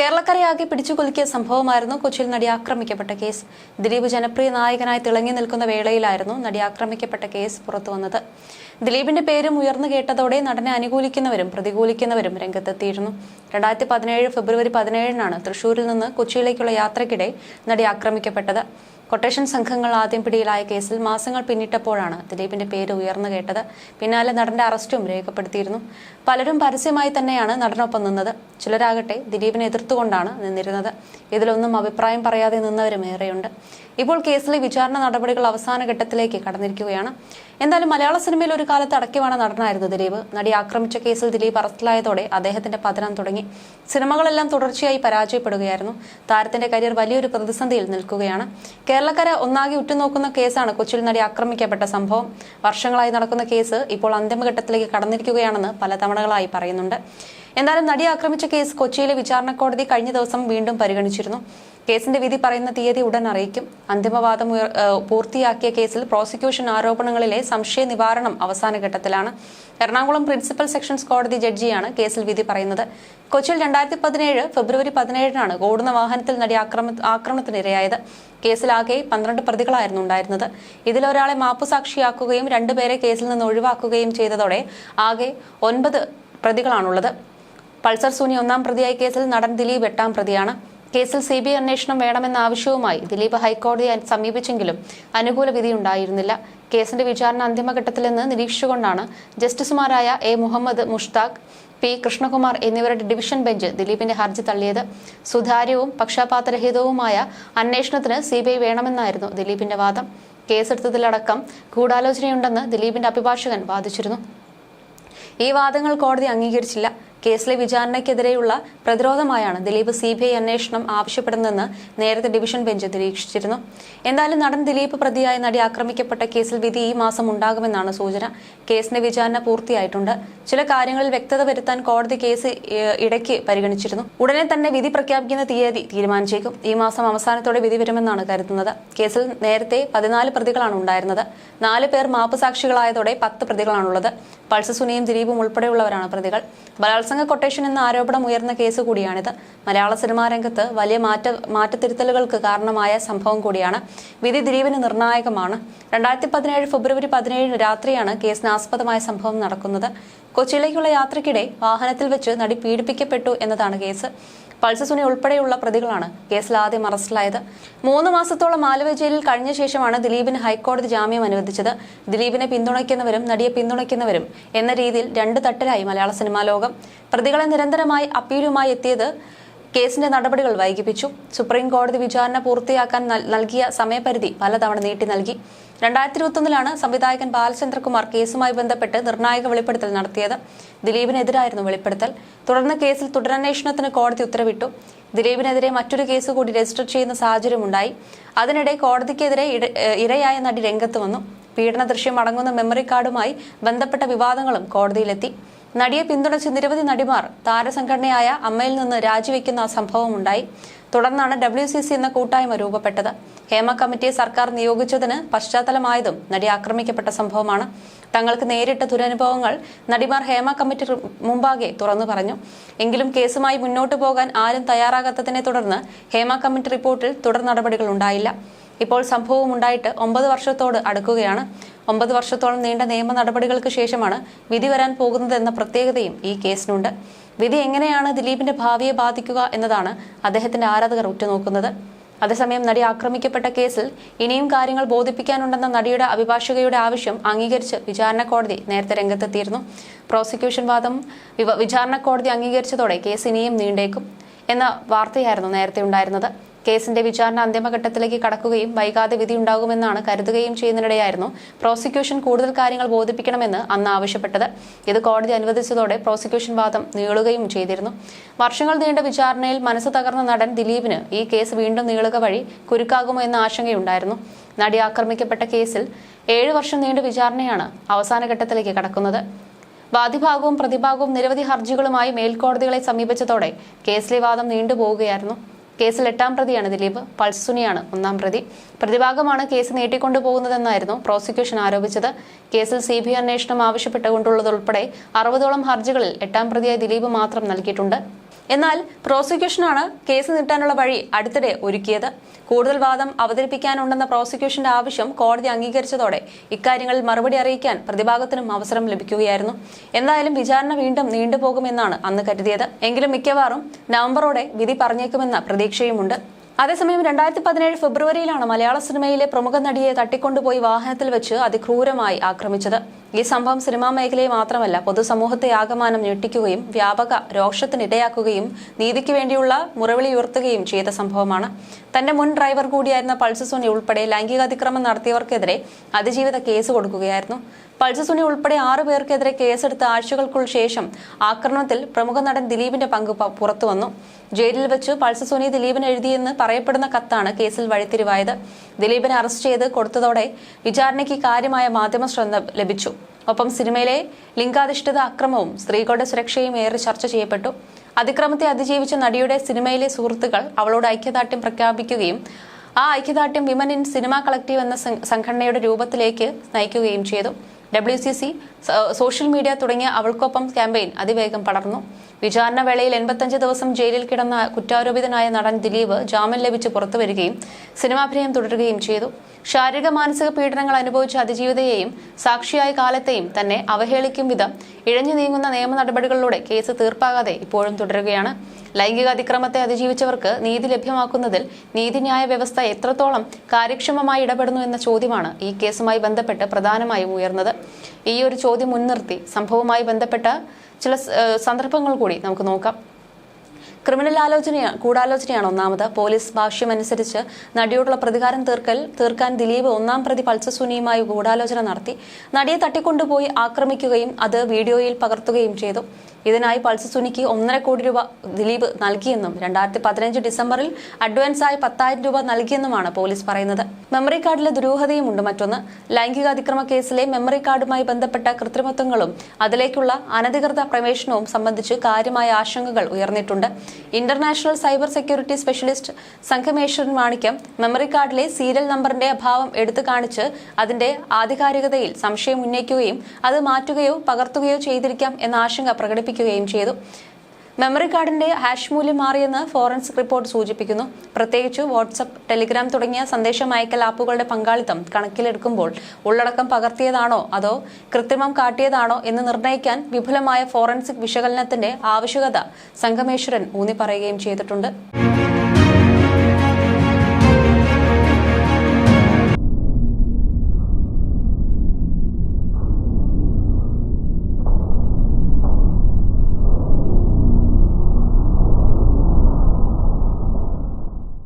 കേരളക്കരയാകെ പിടിച്ചുകുലുക്കിയ സംഭവമായിരുന്നു കൊച്ചിയിൽ നടി ആക്രമിക്കപ്പെട്ട കേസ്. ദിലീപ് ജനപ്രിയ നായകനായി തിളങ്ങി നിൽക്കുന്ന വേളയിലായിരുന്നു നടി ആക്രമിക്കപ്പെട്ട കേസ് പുറത്തുവന്നത് ദിലീപിന്റെ പേരും ഉയർന്നു കേട്ടതോടെ നടനെ അനുകൂലിക്കുന്നവരും പ്രതികൂലിക്കുന്നവരും രംഗത്തെത്തിയിരുന്നു. രണ്ടായിരത്തി പതിനേഴ് ഫെബ്രുവരി പതിനേഴിനാണ് തൃശൂരിൽ നിന്ന് കൊച്ചിയിലേക്കുള്ള യാത്രയ്ക്കിടെ നടി ആക്രമിക്കപ്പെട്ടത്. കൊട്ടേഷൻ സംഘങ്ങൾ ആദ്യം പിടിയിലായ കേസിൽ മാസങ്ങൾ പിന്നിട്ടപ്പോഴാണ് ദിലീപിന്റെ പേര് ഉയർന്നു കേട്ടത്. പിന്നാലെ നടന്റെ അറസ്റ്റും രേഖപ്പെടുത്തിയിരുന്നു. പലരും പരസ്യമായി തന്നെയാണ് നടനൊപ്പം നിന്നത്. ചിലരാകട്ടെ ദിലീപിനെ എതിർത്തുകൊണ്ടാണ് നിന്നിരുന്നത്. ഇതിലൊന്നും അഭിപ്രായം പറയാതെ നിന്നവരും ഏറെയുണ്ട്. ഇപ്പോൾ കേസിലെ വിചാരണ നടപടികൾ അവസാന ഘട്ടത്തിലേക്ക് കടന്നിരിക്കുകയാണ്. എന്തായാലും മലയാള സിനിമയിൽ ഒരു കാലത്ത് അടക്കിവാണ നടനായിരുന്നു ദിലീപ്. നടി ആക്രമിച്ച കേസിൽ ദിലീപ് അറസ്റ്റിലായതോടെ അദ്ദേഹത്തിന്റെ പതനം തുടങ്ങി. സിനിമകളെല്ലാം തുടർച്ചയായി പരാജയപ്പെടുകയായിരുന്നു. താരത്തിന്റെ കരിയർ വലിയൊരു പ്രതിസന്ധിയിൽ നിൽക്കുകയാണ്. കേരളക്കര ഒന്നാകെ ഉറ്റുനോക്കുന്ന കേസാണ് കൊച്ചിയിൽ നടി ആക്രമിക്കപ്പെട്ട സംഭവം. വർഷങ്ങളായി നടക്കുന്ന കേസ് ഇപ്പോൾ അന്തിമഘട്ടത്തിലേക്ക് കടന്നിരിക്കുകയാണെന്ന് പല തവണകളായി പറയുന്നുണ്ട്. എന്തായാലും നടി ആക്രമിച്ച കേസ് കൊച്ചിയിലെ വിചാരണ കോടതി കഴിഞ്ഞ ദിവസം വീണ്ടും പരിഗണിച്ചിരുന്നു. കേസിന്റെ വിധി പറയുന്ന തീയതി ഉടൻ അറിയിക്കും. അന്തിമവാദം പൂർത്തിയാക്കിയ കേസിൽ പ്രോസിക്യൂഷൻ ആരോപണങ്ങളിലെ സംശയ നിവാരണം അവസാന ഘട്ടത്തിലാണ്. എറണാകുളം പ്രിൻസിപ്പൽ സെക്ഷൻസ് കോടതി ജഡ്ജിയാണ് കേസിൽ വിധി പറയുന്നത്. കൊച്ചിയിൽ രണ്ടായിരത്തി പതിനേഴ് ഫെബ്രുവരി പതിനേഴിനാണ് ഓടുന്ന വാഹനത്തിൽ നടി ആക്രമ ആക്രമണത്തിനിരയായത്. കേസിലാകെ പന്ത്രണ്ട് പ്രതികളായിരുന്നു ഉണ്ടായിരുന്നത്. ഇതിലൊരാളെ മാപ്പുസാക്ഷിയാക്കുകയും രണ്ടുപേരെ കേസിൽ നിന്ന് ഒഴിവാക്കുകയും ചെയ്തതോടെ ആകെ ഒൻപത് പ്രതികളാണുള്ളത്. പൾസർ സുനി ഒന്നാം പ്രതിയായ കേസിൽ നടൻ ദിലീപ് എട്ടാം പ്രതിയാണ്. കേസിൽ സി ബി ഐ അന്വേഷണം വേണമെന്ന ആവശ്യവുമായി ദിലീപ് ഹൈക്കോടതിയെ സമീപിച്ചെങ്കിലും അനുകൂല വിധി ഉണ്ടായിരുന്നില്ല. കേസിന്റെ വിചാരണ അന്തിമഘട്ടത്തിലെന്ന് നിരീക്ഷിച്ചുകൊണ്ടാണ് ജസ്റ്റിസുമാരായ എ മുഹമ്മദ് മുഷ്താഖ് പി കൃഷ്ണകുമാർ എന്നിവരുടെ ഡിവിഷൻ ബെഞ്ച് ദിലീപിന്റെ ഹർജി തള്ളിയത്. സുതാര്യവും പക്ഷപാതരഹിതവുമായ അന്വേഷണത്തിന് സി ബി ഐ വേണമെന്നായിരുന്നു ദിലീപിന്റെ വാദം. കേസെടുത്തതിലടക്കം ഗൂഢാലോചനയുണ്ടെന്ന് ദിലീപിന്റെ അഭിഭാഷകൻ വാദിച്ചിരുന്നു. ഈ വാദങ്ങൾ കോടതി അംഗീകരിച്ചില്ല. കേസിലെ വിചാരണയ്ക്കെതിരെയുള്ള പ്രതിരോധമായാണ് ദിലീപ് സി ബി ഐ അന്വേഷണം ആവശ്യപ്പെടുന്നതെന്ന് നേരത്തെ ഡിവിഷൻ ബെഞ്ച് നിരീക്ഷിച്ചിരുന്നു. എന്തായാലും നടൻ ദിലീപ് പ്രതിയായ നടി ആക്രമിക്കപ്പെട്ട കേസിൽ വിധി ഈ മാസം ഉണ്ടാകുമെന്നാണ് സൂചന. കേസിന്റെ വിചാരണ പൂർത്തിയായിട്ടുണ്ട്. ചില കാര്യങ്ങളിൽ വ്യക്തത വരുത്താൻ കോടതി കേസ് ഇടയ്ക്ക് പരിഗണിച്ചിരുന്നു. ഉടനെ തന്നെ വിധി പ്രഖ്യാപിക്കുന്ന തീയതി തീരുമാനിച്ചേക്കും. ഈ മാസം അവസാനത്തോടെ വിധി വരുമെന്നാണ് കരുതുന്നത്. കേസിൽ നേരത്തെ പതിനാല് പ്രതികളാണ് ഉണ്ടായിരുന്നത്. നാല് പേർ മാപ്പുസാക്ഷികളായതോടെ പത്ത് പ്രതികളാണുള്ളത്. പൾസ സുനിയും ദിലീപും ഉൾപ്പെടെയുള്ളവരാണ് പ്രതികൾ. ബലാത്സംഗ കൊട്ടേഷൻ എന്ന ആരോപണം ഉയർന്ന കേസ് കൂടിയാണിത്. മലയാള സിനിമാ രംഗത്ത് വലിയ മാറ്റ മാറ്റത്തിരുത്തലുകൾക്ക് കാരണമായ സംഭവം കൂടിയാണ്. വിധി ദിലീപിന് നിർണായകമാണ്. രണ്ടായിരത്തി പതിനേഴ് ഫെബ്രുവരി പതിനേഴിന് രാത്രിയാണ് കേസിന് ആസ്പദമായ സംഭവം നടക്കുന്നത്. കൊച്ചിയിലേക്കുള്ള യാത്രയ്ക്കിടെ വാഹനത്തിൽ വെച്ച് നടി പീഡിപ്പിക്കപ്പെട്ടു എന്നതാണ് കേസ്. പൾസ സുനി ഉൾപ്പെടെയുള്ള പ്രതികളാണ് കേസിൽ ആദ്യം അറസ്റ്റിലായത്. മൂന്ന് മാസത്തോളം ആലുവ ജയിലിൽ കഴിഞ്ഞ ശേഷമാണ് ദിലീപിന് ഹൈക്കോടതി ജാമ്യം അനുവദിച്ചത്. ദിലീപിനെ പിന്തുണയ്ക്കുന്നവരും നടിയെ പിന്തുണയ്ക്കുന്നവരും എന്ന രീതിയിൽ രണ്ട് തട്ടിലായി മലയാള സിനിമാ ലോകം. പ്രതികളെ നിരന്തരമായി അപ്പീലുമായി എത്തിയത് കേസിന്റെ നടപടികൾ വൈകിപ്പിച്ചു. സുപ്രീം കോടതി വിചാരണ പൂർത്തിയാക്കാൻ നൽ- നൽകിയ സമയപരിധി പലതവണ നീട്ടി നൽകി. രണ്ടായിരത്തി ഇരുപത്തൊന്നിലാണ് സംവിധായകൻ ബാലചന്ദ്രകുമാർ കേസുമായി ബന്ധപ്പെട്ട് നിർണായക വെളിപ്പെടുത്തൽ നടത്തിയത്. ദിലീപിനെതിരായിരുന്നു വെളിപ്പെടുത്തൽ. തുടർന്ന് കേസിൽ തുടരന്വേഷണത്തിന് കോടതി ഉത്തരവിട്ടു. ദിലീപിനെതിരെ മറ്റൊരു കേസ് കൂടി രജിസ്റ്റർ ചെയ്യുന്ന സാഹചര്യമുണ്ടായി. അതിനിടെ കോടതിക്കെതിരെ ഇരയായ നടി രംഗത്ത് വന്നു. പീഡന ദൃശ്യം അടങ്ങുന്ന മെമ്മറി കാർഡുമായി ബന്ധപ്പെട്ട വിവാദങ്ങളും കോടതിയിലെത്തി. നടിയെ പിന്തുണച്ച് നിരവധി നടിമാർ താരസംഘടനയായ അമ്മയിൽ നിന്ന് രാജിവെക്കുന്ന സംഭവമുണ്ടായി. തുടർന്നാണ് ഡബ്ല്യു സി സി എന്ന കൂട്ടായ്മ രൂപപ്പെട്ടത്. ഹേമ കമ്മിറ്റിയെ സർക്കാർ നിയോഗിച്ചതിന് പശ്ചാത്തലമായതും നടി ആക്രമിക്കപ്പെട്ട സംഭവമാണ്. തങ്ങൾക്ക് നേരിട്ട ദുരനുഭവങ്ങൾ നടിമാർ ഹേമ കമ്മിറ്റി മുമ്പാകെ തുറന്നു പറഞ്ഞു. എങ്കിലും കേസുമായി മുന്നോട്ടു പോകാൻ ആരും തയ്യാറാകാത്തതിനെ തുടർന്ന് ഹേമ കമ്മിറ്റി റിപ്പോർട്ടിൽ തുടർ നടപടികൾ ഉണ്ടായില്ല. ഇപ്പോൾ സംഭവം ഉണ്ടായിട്ട് ഒമ്പത് വർഷത്തോട് അടുക്കുകയാണ്. ഒമ്പത് വർഷത്തോളം നീണ്ട നിയമ നടപടികൾക്ക് ശേഷമാണ് വിധി വരാൻ പോകുന്നതെന്ന പ്രത്യേകതയും ഈ കേസിനുണ്ട്. വിധി എങ്ങനെയാണ് ദിലീപിന്റെ ഭാവിയെ ബാധിക്കുക എന്നതാണ് അദ്ദേഹത്തിന്റെ ആരാധകർ ഉറ്റുനോക്കുന്നത്. അതേസമയം നടി ആക്രമിക്കപ്പെട്ട കേസിൽ ഇനിയും കാര്യങ്ങൾ ബോധിപ്പിക്കാനുണ്ടെന്ന നടിയുടെ അഭിഭാഷകയുടെ ആവശ്യം അംഗീകരിച്ച് വിചാരണ കോടതി നേരത്തെ രംഗത്തെത്തിയിരുന്നു. പ്രോസിക്യൂഷൻ വാദം വിചാരണ കോടതി അംഗീകരിച്ചതോടെ കേസ് ഇനിയും നീണ്ടേക്കും എന്ന വാർത്തയായിരുന്നു നേരത്തെ ഉണ്ടായിരുന്നത്. കേസിന്റെ വിചാരണ അന്തിമഘട്ടത്തിലേക്ക് കടക്കുകയും വൈകാതെ വിധിയുണ്ടാകുമെന്നാണ് കരുതുകയും ചെയ്യുന്നതിനിടെയായിരുന്നു പ്രോസിക്യൂഷൻ കൂടുതൽ കാര്യങ്ങൾ ബോധിപ്പിക്കണമെന്ന് അന്ന് ആവശ്യപ്പെട്ടത്. ഇത് കോടതി അനുവദിച്ചതോടെ പ്രോസിക്യൂഷൻ വാദം നീളുകയും ചെയ്തിരുന്നു. വർഷങ്ങൾ നീണ്ട വിചാരണയിൽ മനസ്സ് തകർന്ന നടൻ ദിലീപിന് ഈ കേസ് വീണ്ടും നീളുക വഴി കുരുക്കാകുമോ എന്ന ആശങ്കയുണ്ടായിരുന്നു. നടി ആക്രമിക്കപ്പെട്ട കേസിൽ ഏഴ് വർഷം നീണ്ട വിചാരണയാണ് അവസാന ഘട്ടത്തിലേക്ക് കടക്കുന്നത്. വാദിഭാഗവും പ്രതിഭാഗവും നിരവധി ഹർജികളുമായി മേൽക്കോടതികളെ സമീപിച്ചതോടെ കേസിലെ വാദം നീണ്ടുപോവുകയായിരുന്നു. കേസിൽ എട്ടാം പ്രതിയാണ് ദിലീപ് പൾസുനിയാണ് ഒന്നാം പ്രതി. പ്രതിഭാഗമാണ് കേസ് നീട്ടിക്കൊണ്ടുപോകുന്നതെന്നായിരുന്നു പ്രോസിക്യൂഷൻ ആരോപിച്ചത്. കേസിൽ സി ബി അന്വേഷണം ആവശ്യപ്പെട്ടുകൊണ്ടുള്ളതുൾപ്പെടെ അറുപതോളം ഹർജികളിൽ എട്ടാം പ്രതിയായി ദിലീപ് മാത്രം നൽകിയിട്ടുണ്ട്. എന്നാൽ പ്രോസിക്യൂഷനാണ് കേസ് നീട്ടാനുള്ള വഴി അടുത്തിടെ ഒരുക്കിയത്. കൂടുതൽ വാദം അവതരിപ്പിക്കാനുണ്ടെന്ന പ്രോസിക്യൂഷന്റെ ആവശ്യം കോടതി അംഗീകരിച്ചതോടെ ഇക്കാര്യങ്ങളിൽ മറുപടി അറിയിക്കാൻ പ്രതിഭാഗത്തിനും അവസരം ലഭിക്കുകയായിരുന്നു. എന്തായാലും വിചാരണ വീണ്ടും നീണ്ടുപോകുമെന്നാണ് അന്ന് കരുതിയത്. എങ്കിലും മിക്കവാറും നവംബറോടെ വിധി പറഞ്ഞേക്കുമെന്ന പ്രതീക്ഷയുമുണ്ട്. അതേസമയം രണ്ടായിരത്തി പതിനേഴ് ഫെബ്രുവരിയിലാണ് മലയാള സിനിമയിലെ പ്രമുഖ നടിയെ തട്ടിക്കൊണ്ടുപോയി വാഹനത്തിൽ വെച്ച് അതിക്രൂരമായി ആക്രമിച്ചത്. ഈ സംഭവം സിനിമാ മേഖലയെ മാത്രമല്ല പൊതുസമൂഹത്തെ ആകമാനം ഞെട്ടിക്കുകയും വ്യാപക രോഷത്തിനിടയാക്കുകയും നീതിക്ക് വേണ്ടിയുള്ള മുറവിളി ഉയർത്തുകയും ചെയ്ത സംഭവമാണ്. തന്റെ മുൻ ഡ്രൈവർ കൂടിയായിരുന്ന പൾസസോണി ഉൾപ്പെടെ ലൈംഗികാതിക്രമം നടത്തിയവർക്കെതിരെ അതിജീവിത കേസ് കൊടുക്കുകയായിരുന്നു. പൾസ് സുനി ഉൾപ്പെടെ ആറു പേർക്കെതിരെ കേസെടുത്ത ആഴ്ചകൾക്കുള്ള ശേഷം ആക്രമണത്തിൽ പ്രമുഖ നടൻ ദിലീപിന്റെ പങ്ക് പുറത്തുവന്നു. ജയിലിൽ വെച്ച് പൾസസുനി ദിലീപിന് എഴുതിയെന്ന് പറയപ്പെടുന്ന കത്താണ് കേസിൽ വഴിത്തിരിവായത്. ദിലീപിനെ അറസ്റ്റ് ചെയ്ത് കൊടുത്തതോടെ വിചാരണയ്ക്ക് കാര്യമായ മാധ്യമ ശ്രദ്ധ ലഭിച്ചു. ഒപ്പം സിനിമയിലെ ലിംഗാധിഷ്ഠിത അക്രമവും സ്ത്രീകളുടെ സുരക്ഷയും ഏറെ ചർച്ച ചെയ്യപ്പെട്ടു. അതിക്രമത്തെ അതിജീവിച്ച നടിയുടെ സിനിമയിലെ സുഹൃത്തുക്കൾ അവളോട് ഐക്യദാർഢ്യം പ്രഖ്യാപിക്കുകയും ആ ഐക്യദാർഢ്യം വിമൻ ഇൻ സിനിമ കളക്റ്റീവ് എന്ന സംഘടനയുടെ രൂപത്തിലേക്ക് നയിക്കുകയും ചെയ്തു. W C C social media തുടങ്ങിയ അവൾക്കൊപ്പം ക്യാമ്പയിൻ അതിവേഗം പടർന്നു. വിചാരണ വേളയിൽ എൺപത്തഞ്ച് ദിവസം ജയിലിൽ കിടന്ന കുറ്റാരോപിതനായ നടൻ ദിലീപ് ജാമ്യം ലഭിച്ച് പുറത്തു വരികയും സിനിമാഭിനയം തുടരുകയും ചെയ്തു. ശാരീരിക മാനസിക പീഡനങ്ങൾ അനുഭവിച്ച അതിജീവിതയെയും സാക്ഷിയായ കാലത്തെയും തന്നെ അവഹേളിക്കും വിധം ഇഴഞ്ഞു നീങ്ങുന്ന നിയമ നടപടികളിലൂടെ കേസ് തീർപ്പാകാതെ ഇപ്പോഴും തുടരുകയാണ്. ലൈംഗിക അതിക്രമത്തെ അതിജീവിച്ചവർക്ക് നീതി ലഭ്യമാക്കുന്നതിൽ നീതിന്യായ വ്യവസ്ഥ എത്രത്തോളം കാര്യക്ഷമമായി ഇടപെടുന്നു എന്ന ചോദ്യമാണ് ഈ കേസുമായി ബന്ധപ്പെട്ട് പ്രധാനമായും ഉയർന്നത്. ഈ ഒരു ചോദ്യം മുൻനിർത്തി സംഭവവുമായി ബന്ധപ്പെട്ട ചില സന്ദർഭങ്ങൾ കൂടി നമുക്ക് നോക്കാം. ക്രിമിനൽ ആലോചന ഗൂഢാലോചനയാണ് ഒന്നാമത്. പോലീസ് ഭാഷ്യമനുസരിച്ച് നടിയോടുള്ള പ്രതികാരം തീർക്കൽ തീർക്കാൻ ദിലീപ് ഒന്നാം പ്രതി പൾസസുനിയുമായി ഗൂഢാലോചന നടത്തി. നടിയെ തട്ടിക്കൊണ്ടുപോയി ആക്രമിക്കുകയും അത് വീഡിയോയിൽ പകർത്തുകയും ചെയ്തു. ഇതിനായി പൾസ് സുനിക്ക് ഒന്നര കോടി രൂപ ദിലീപ് നൽകിയെന്നും രണ്ടായിരത്തി പതിനഞ്ച് ഡിസംബറിൽ അഡ്വാൻസായി പത്തായിരം രൂപ നൽകിയെന്നുമാണ് പോലീസ് പറയുന്നത്. മെമ്മറി കാർഡിലെ ദുരൂഹതയുമുണ്ട് മറ്റൊന്ന്. ലൈംഗിക അതിക്രമ കേസിലെ മെമ്മറി കാർഡുമായി ബന്ധപ്പെട്ട കൃത്രിമത്വങ്ങളും അതിലേക്കുള്ള അനധികൃത പ്രവേശനവും സംബന്ധിച്ച് കാര്യമായ ആശങ്കകൾ ഉയർന്നിട്ടുണ്ട്. International cyber security specialist Sangameswaran Manikyam memory കാർഡിലെ സീരിയൽ നമ്പറിന്റെ അഭാവം എടുത്തു കാണിച്ച് അതിന്റെ ആധികാരികതയിൽ സംശയം ഉന്നയിക്കുകയും അത് മാറ്റുകയോ പകർത്തുകയോ ചെയ്തിരിക്കാം എന്ന ആശങ്ക പ്രകടിപ്പിക്കുകയും ചെയ്തു. മെമ്മറി കാർഡിന്റെ ഹാഷ് മൂല്യം മാറിയെന്ന് ഫോറൻസിക് റിപ്പോർട്ട് സൂചിപ്പിക്കുന്നു. പ്രത്യേകിച്ച് വാട്സപ്പ് ടെലിഗ്രാം തുടങ്ങിയ സന്ദേശം അയക്കൽ ആപ്പുകളുടെ പങ്കാളിത്തം കണക്കിലെടുക്കുമ്പോൾ ഉള്ളടക്കം പകർത്തിയതാണോ അതോ കൃത്രിമം കാട്ടിയതാണോ എന്ന് നിർണയിക്കാൻ വിപുലമായ ഫോറൻസിക് വിശകലനത്തിന്റെ ആവശ്യകത സംഗമേശ്വരൻ ഊന്നി പറയുകയും ചെയ്തിട്ടുണ്ട്.